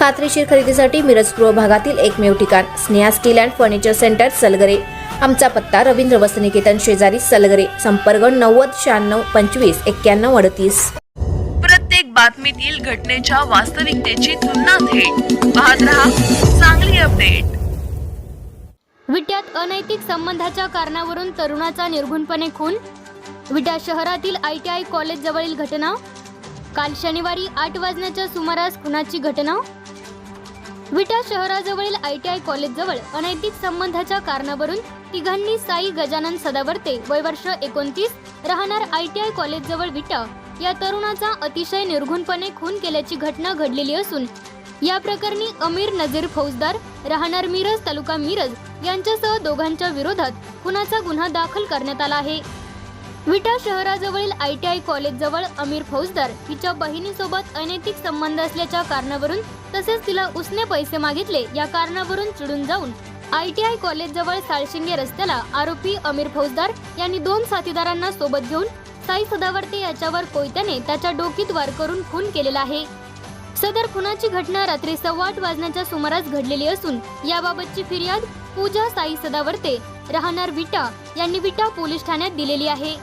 खात्रीशीर खरेदीसाठी मिरज पूर्व भागातील एकमेव ठिकाण Sneha steel and furniture centre Salgare. आमचा पत्ता रवींद्र वसनिकेतन शेजारी सलगरे संपर्क नव्वद शहाण्णव पंचवीस एक्क्याण्णव अडतीस. प्रत्येक बातमीतील घटनेच्या वास्तविकतेची तुलना थेट. पाहत रहा चांगली अपडेट. विट्यात अनैतिक संबंधाच्या कारणावरून तरुणाचा निर्घुणपणे खून? विटा शहरातील आय टी आय कॉलेज जवळील घटना? काल शनिवारी आठ वाजण्याच्या सुमारास खुनाची घटना? विटा शहराजवळील आय टी आय कॉलेजजवळ अनैतिक संबंधाच्या कारणावरून तिघांनी साई गजानन सदावर्ते वय वर्ष एकोणतीस राहणार आय टी आय कॉलेजजवळ विटा या तरुणाचा अतिशय निर्घुणपणे खून केल्याची घटना घडलेली असून या प्रकरणी अमीर नजीर फौजदार राहणार मिरज तालुका मिरज यांच्यासह दोघांच्या विरोधात खुनाचा गुन्हा दाखल करण्यात आला आहे. विटा शहराजवळील आय टी आय कॉलेजजवळ अमीर फौजदार हिच्या बहिणीसोबत अनैतिक संबंध असल्याच्या कारणावरून तसेच तिला उसने पैसे मागितले या कारणावरून चिडून जाऊन आय टी आय कॉलेजजवळ साळशिंगे रस्त्याला आरोपी अमीर फौजदार यांनी दोन साथीदारांना सोबत घेऊन साई सदावर्ते याच्यावर कोयत्याने त्याच्या डोकीत वार करून खून केलेला आहे. सदर खुनाची घटना रात्री सव्वा आठ वाजण्याच्या सुमारास घडलेली असून याबाबतची फिर्याद पूजा साई सदावर्ते राहणार विटा यांनी विटा पोलीस ठाण्यात दिलेली आहे.